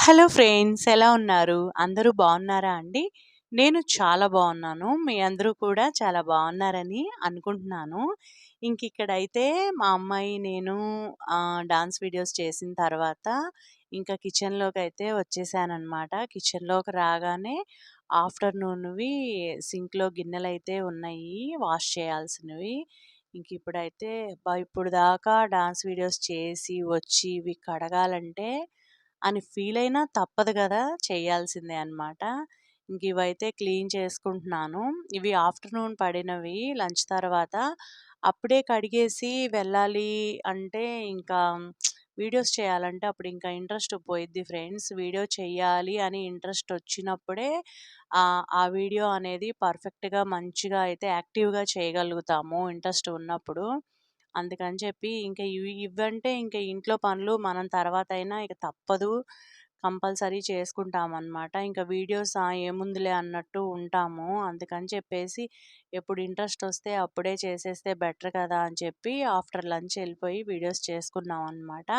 Hello friends ఎలా ఉన్నారు? అందరూ బాగున్నారా అండి? నేను చాలా బాగున్నాను. మీ అందరూ కూడా చాలా బాగున్నారని అనుకుంటున్నాను. ఇంక ఇక్కడైతే మా అమ్మాయి నేను డాన్స్ వీడియోస్ చేసిన తర్వాత ఇంకా కిచెన్లోకి అయితే వచ్చేసానమాట కిచెన్లోకి రాగానే ఆఫ్టర్నూన్వి సింక్లో గిన్నెలు అయితే ఉన్నాయి వాష్ చేయాల్సినవి. ఇంక ఇప్పుడైతే ఇప్పుడు దాకా డాన్స్ వీడియోస్ చేసి వచ్చి ఇవి కడగాలంటే అని ఫీల్ అయినా తప్పదు కదా! చేయాల్సిందే అనమాట ఇంక ఇవైతే క్లీన్ చేసుకుంటున్నాను. ఇవి ఆఫ్టర్నూన్ పడినవి లంచ్ తర్వాత అప్పుడే కడిగేసి వెళ్ళాలి అంటే ఇంకా వీడియోస్ చేయాలంటే అప్పుడు ఇంకా ఇంట్రెస్ట్ పోయిద్ది ఫ్రెండ్స్. వీడియో చేయాలి అని ఇంట్రెస్ట్ వచ్చినప్పుడే ఆ వీడియో అనేది పర్ఫెక్ట్గా మంచిగా అయితే యాక్టివ్గా చేయగలుగుతాము ఇంట్రెస్ట్ ఉన్నప్పుడు. అందుకని చెప్పి ఇంకా ఇవి ఇవంటే ఇంకా ఇంట్లో పనులు మనం తర్వాత అయినా ఇక తప్పదు. కంపల్సరీ చేసుకుంటామన్నమాట. ఇంకా వీడియోస్ ఏముందిలే అన్నట్టు ఉంటాము. అందుకని చెప్పేసి ఎప్పుడు ఇంట్రెస్ట్ వస్తే అప్పుడే చేసేస్తే బెటర్ కదా అని చెప్పి ఆఫ్టర్ లంచ్ వెళ్ళిపోయి వీడియోస్ చేసుకున్నాం అనమాట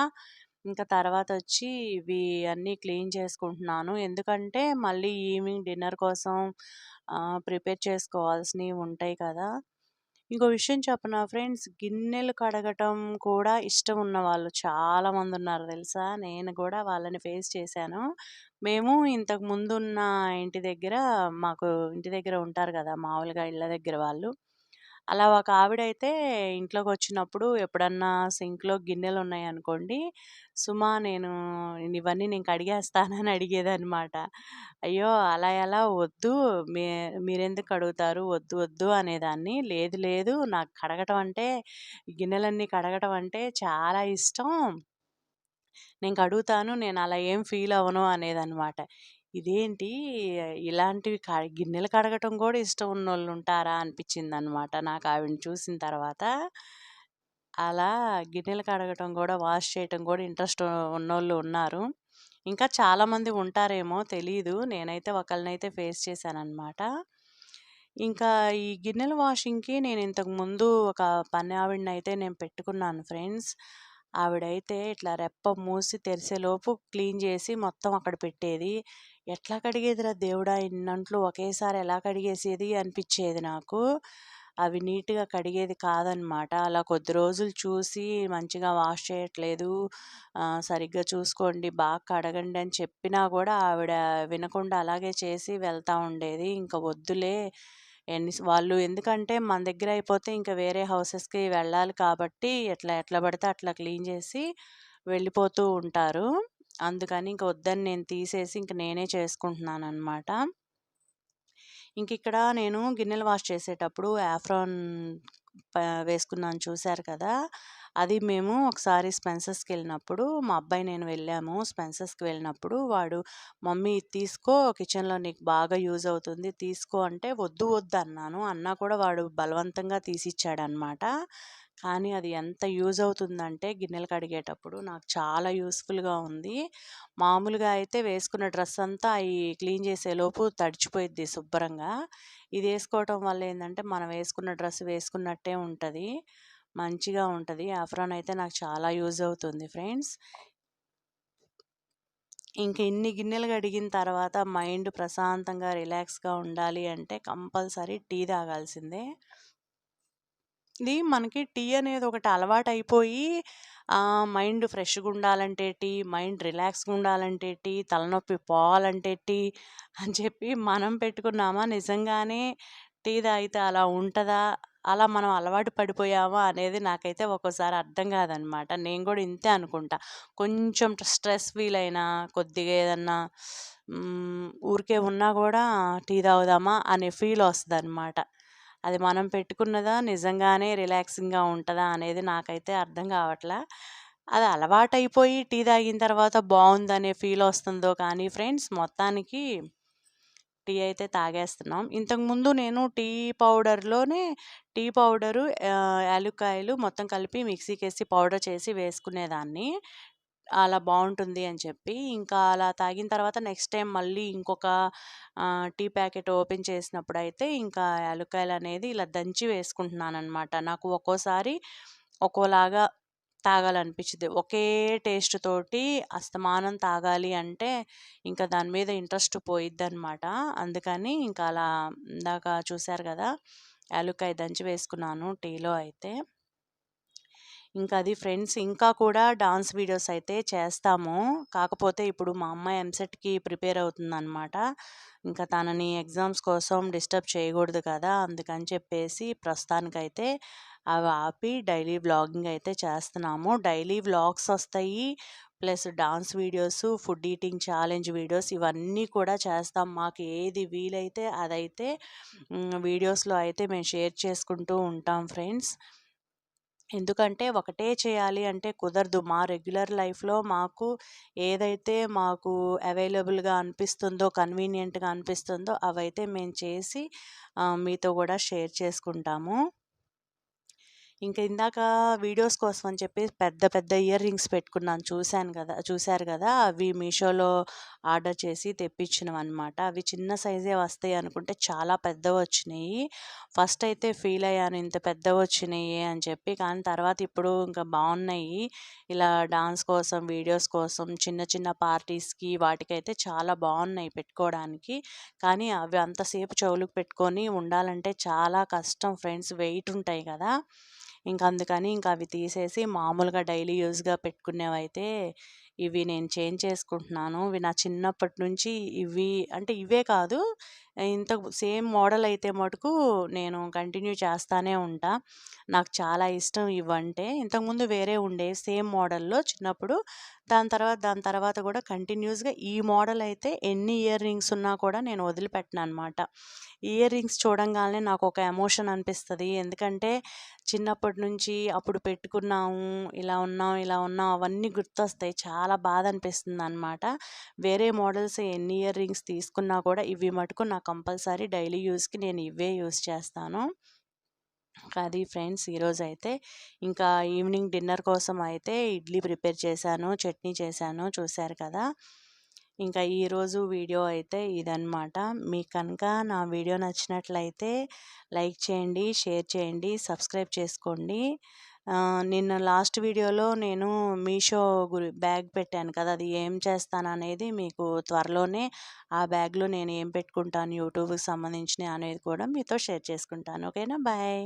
ఇంకా తర్వాత వచ్చి ఇవి అన్నీ క్లీన్ చేసుకుంటున్నాను. ఎందుకంటే మళ్ళీ ఈవినింగ్ డిన్నర్ కోసం ప్రిపేర్ చేసుకోవాల్సినవి ఉంటాయి కదా. ఇంకో విషయం చెప్పనా? ఫ్రెండ్స్ గిన్నెలు కడగటం కూడా ఇష్టం ఉన్న వాళ్ళు చాలామంది ఉన్నారు తెలుసా? నేను కూడా వాళ్ళని ఫేస్ చేశాను. మేము ఇంతకు ముందున్న ఇంటి దగ్గర మాకు ఇంటి దగ్గర ఉంటారు కదా మామూలుగా ఇళ్ళ దగ్గర వాళ్ళు. అలా ఒక ఆవిడైతే ఇంట్లోకి వచ్చినప్పుడు ఎప్పుడన్నా సింక్లో గిన్నెలు ఉన్నాయనుకోండి సుమా నేను ఇవన్నీ నేను కడిగేస్తానని అడిగేదనమాట అయ్యో! అలా ఎలా వద్దు మీ మీరెందుకు కడుగుతారు? వద్దు వద్దు అనేదాన్ని. లేదు లేదు నాకు కడగటం అంటే గిన్నెలన్నీ కడగటం అంటే చాలా ఇష్టం. నేను కడుగుతాను నేను అలా ఏం ఫీల్ అవ్వను అనేదనమాట ఇదేంటి? ఇలాంటివి క గిన్నెలు కడగటం కూడా ఇష్టం ఉన్నోళ్ళు ఉంటారా అనిపించింది అనమాట నాకు ఆవిడని చూసిన తర్వాత. అలా గిన్నెలు కడగటం కూడా వాష్ చేయటం కూడా ఇంట్రెస్ట్ ఉన్నోళ్ళు ఉన్నారు. ఇంకా చాలామంది ఉంటారేమో తెలీదు. నేనైతే ఒకళ్ళనైతే ఫేస్ చేశానన్నమాట ఇంకా ఈ గిన్నెల వాషింగ్కి నేను ఇంతకు ముందు ఒక పని ఆవిడని అయితే నేను పెట్టుకున్నాను ఫ్రెండ్స్. ఆవిడైతే ఇట్లా రెప్ప మూసి తెరిసేలోపు క్లీన్ చేసి మొత్తం అక్కడ పెట్టేది. ఎట్లా కడిగేదిరా దేవుడా? ఇన్నంట్లు ఒకేసారి ఎలా కడిగేసేది అనిపించేది నాకు. అవి నీట్గా కడిగేది కాదనమాట. అలా కొద్ది రోజులు చూసి మంచిగా వాష్ చేయట్లేదు. సరిగ్గా చూసుకోండి బాగా కడగండి అని చెప్పినా కూడా ఆవిడ వినకుండా అలాగే చేసి వెళ్తూ ఉండేది. ఇంకా వద్దులే. ఎన్ని వాళ్ళు ఎందుకంటే మన దగ్గర అయిపోతే ఇంకా వేరే హౌసెస్కి వెళ్ళాలి కాబట్టి ఎట్లా ఎట్లా పడితే అట్లా క్లీన్ చేసి వెళ్ళిపోతూ ఉంటారు. అందుకని ఇంక వద్దని నేను తీసేసి ఇంక నేనే చేసుకుంటున్నాను అనమాట ఇంక ఇక్కడ నేను గిన్నెలు వాష్ చేసేటప్పుడు యాఫ్రాన్ వేసుకున్నాను చూశారు కదా? అది మేము ఒకసారి స్పెన్సర్స్కి వెళ్ళినప్పుడు మా అబ్బాయి నేను వెళ్ళాము స్పెన్సర్స్కి వెళ్ళినప్పుడు వాడు మమ్మీ తీసుకో కిచెన్లో నీకు బాగా యూజ్ అవుతుంది తీసుకో అంటే వద్దు వద్దు అన్నాను. అన్నా కూడా వాడు బలవంతంగా తీసిచ్చాడనమాట. కానీ అది ఎంత యూజ్ అవుతుందంటే గిన్నెలు కడిగేటప్పుడు నాకు చాలా యూస్ఫుల్గా ఉంది. మామూలుగా అయితే వేసుకున్న డ్రెస్ అంతా అవి క్లీన్ చేసేలోపు తడిచిపోయిద్ది శుభ్రంగా. ఇది వేసుకోవటం వల్ల ఏంటంటే మనం వేసుకున్న డ్రెస్ వేసుకున్నట్టే ఉంటుంది. మంచిగా ఉంటుంది. ఆఫ్రాన్ అయితే నాకు చాలా యూజ్ అవుతుంది ఫ్రెండ్స్. ఇంక ఇన్ని గిన్నెలు కడిగిన తర్వాత మైండ్ ప్రశాంతంగా రిలాక్స్గా ఉండాలి అంటే కంపల్సరీ టీ తాగాల్సిందే. ఇది మనకి టీ అనేది ఒకటి అలవాటు అయిపోయి మైండ్ ఫ్రెష్గా ఉండాలంటే టీ మైండ్ రిలాక్స్గా ఉండాలంటే టీ తలనొప్పి పోవాలంటే టీ అని చెప్పి మనం పెట్టుకున్నామా? నిజంగానే టీ తాగితే అలా ఉంటుందా? అలా మనం అలవాటు పడిపోయామా అనేది నాకైతే ఒక్కోసారి అర్థం కాదనమాట. నేను కూడా ఇంతే అనుకుంటా. కొంచెం స్ట్రెస్ ఫీల్ అయినా కొద్దిగా ఏదన్నా ఊరికే ఉన్నా కూడా టీ తాగుదామా అనే ఫీల్ వస్తుంది అనమాట అది మనం పెట్టుకున్నదా నిజంగానే రిలాక్సింగ్గా ఉంటుందా అనేది నాకైతే అర్థం కావట్లే. అది అలవాటైపోయి టీ తాగిన తర్వాత బాగుందనే ఫీల్ వస్తుందో కానీ ఫ్రెండ్స్ మొత్తానికి టీ అయితే తాగేస్తున్నాం. ఇంతకుముందు నేను టీ పౌడర్లోనే టీ పౌడరు యాలుక్కాయలు మొత్తం కలిపి మిక్సీకి వేసి పౌడర్ చేసి వేసుకునేదాన్ని. అలా బాగుంటుంది అని చెప్పి. ఇంకా అలా తాగిన తర్వాత నెక్స్ట్ టైం మళ్ళీ ఇంకొక టీ ప్యాకెట్ ఓపెన్ చేసినప్పుడు అయితే ఇంకా యాలుక్కాయలు అనేది ఇలా దంచి వేసుకుంటున్నాను అనమాట నాకు ఒక్కోసారి ఒక్కోలాగా తాగాలనిపించింది ఒకే టేస్ట్ తోటి అస్తమానం తాగాలి అంటే ఇంకా దాని మీద ఇంట్రెస్ట్ పోయిద్ది అనమాట అందుకని ఇంకా అలా ఇందాక చూశారు కదా యాలుకాయ దంచి వేసుకున్నాను టీలో అయితే. ఇంకా అది ఫ్రెండ్స్ ఇంకా కూడా డాన్స్ వీడియోస్ అయితే చేస్తాము. కాకపోతే ఇప్పుడు మా అమ్మాయి ఎంసెట్‌కి ప్రిపేర్ అవుతుందనమాట. ఇంకా తనని ఎగ్జామ్స్ కోసం డిస్టర్బ్ చేయకూడదు కదా! అందుకని చెప్పేసి ప్రస్తుతానికైతే అవి ఆపి డైలీ వ్లాగింగ్ అయితే చేస్తున్నాము. డైలీ వ్లాగ్స్ వస్తాయి. Plus dance videos, food eating challenge videos ఇవన్నీ కూడా చేస్తాం. మాకు ఏది వీలైతే అదైతే వీడియోస్‌లో అయితే మేము షేర్ చేసుకుంటూ ఉంటాం ఫ్రెండ్స్. ఎందుకంటే ఒకటే చేయాలి అంటే కుదరదు. మా రెగ్యులర్ లైఫ్‌లో మాకు ఏదైతే మాకు అవైలబుల్‌గా అనిపిస్తుందో, కన్వీనియంట్‌గా అనిపిస్తుందో అవైతే మేము చేసి మీతో కూడా షేర్ చేసుకుంటాము. ఇంకా ఇందాక వీడియోస్ కోసం అని చెప్పి పెద్ద పెద్ద ఇయర్ రింగ్స్ పెట్టుకున్నాను చూశాను కదా చూశారు కదా అవి మీషోలో ఆర్డర్ చేసి తెప్పించినవన్నమాట. అవి చిన్న సైజే వస్తాయి అనుకుంటే చాలా పెద్దవొచ్చినాయి. ఫస్ట్ అయితే ఫీల్ అయ్యాను ఇంత పెద్దవొచ్చినాయే అని చెప్పి. కానీ తర్వాత ఇప్పుడు ఇంకా బాగున్నాయి ఇలా డాన్స్ కోసం, వీడియోస్ కోసం, చిన్న చిన్న పార్టీస్‌కి వాటికైతే చాలా బాగున్నాయి పెట్టుకోవడానికి. కానీ అవి అంతసేపు చెవులకు పెట్టుకొని ఉండాలంటే చాలా కష్టం ఫ్రెండ్స్. వెయిట్ ఉంటాయి కదా ఇంక అందుకని ఇంక అవి తీసేసి మామూలుగా డైలీ యూజ్‌గా పెట్టుకునేవైతే ఇవి నేను చేంజ్ చేసుకుంటున్నాను. ఇవి నా చిన్నప్పటి నుంచి ఇవి అంటే ఇవే కాదు ఇంత సేమ్ మోడల్ అయితే మటుకు నేను కంటిన్యూ చేస్తానే ఉంటా. నాకు చాలా ఇష్టం ఇవంటే. ఇంతకుముందు వేరే ఉండే సేమ్ మోడల్‌లో చిన్నప్పుడు. దాని తర్వాత దాని తర్వాత కూడా కంటిన్యూస్‌గా ఈ మోడల్ అయితే ఎన్ని ఇయర్ రింగ్స్ ఉన్నా కూడా నేను వదిలిపెట్టననమాట. ఇయర్ రింగ్స్ చూడంగానే నాకు ఒక ఎమోషన్ అనిపిస్తుంది ఎందుకంటే చిన్నప్పటి నుంచి అప్పుడు పెట్టుకున్నాము, ఇలా ఉన్నాం, ఇలా ఉన్నాం అవన్నీ గుర్తొస్తాయి. చాలా బాధ అనిపిస్తుంది అనమాట వేరే మోడల్స్ ఎన్ని ఇయర్ రింగ్స్ తీసుకున్నా కూడా ఇవి మటుకు నా కంపల్సరీ డైలీ యూజ్‌కి నేను ఇవే యూజ్ చేస్తాను. అది ఫ్రెండ్స్ ఈరోజు అయితే ఇంకా ఈవినింగ్ డిన్నర్ కోసం అయితే ఇడ్లీ ప్రిపేర్ చేశాను, చట్నీ చేశాను చూశారు కదా! ఇంకా ఈరోజు వీడియో అయితే ఇదనమాట. మీకు కనుక నా వీడియో నచ్చినట్లయితే లైక్ చేయండి, షేర్ చేయండి, సబ్స్క్రైబ్ చేసుకోండి. నిన్న లాస్ట్ వీడియోలో నేను మీషో గురి బ్యాగ్ పెట్టాను కదా! అది ఏం చేస్తాననేది మీకు త్వరలోనే ఆ బ్యాగ్‌లో నేను ఏం పెట్టుకుంటాను యూట్యూబ్‌కి సంబంధించిన అనేది కూడా మీతో షేర్ చేసుకుంటాను. ఓకేనా? బాయ్.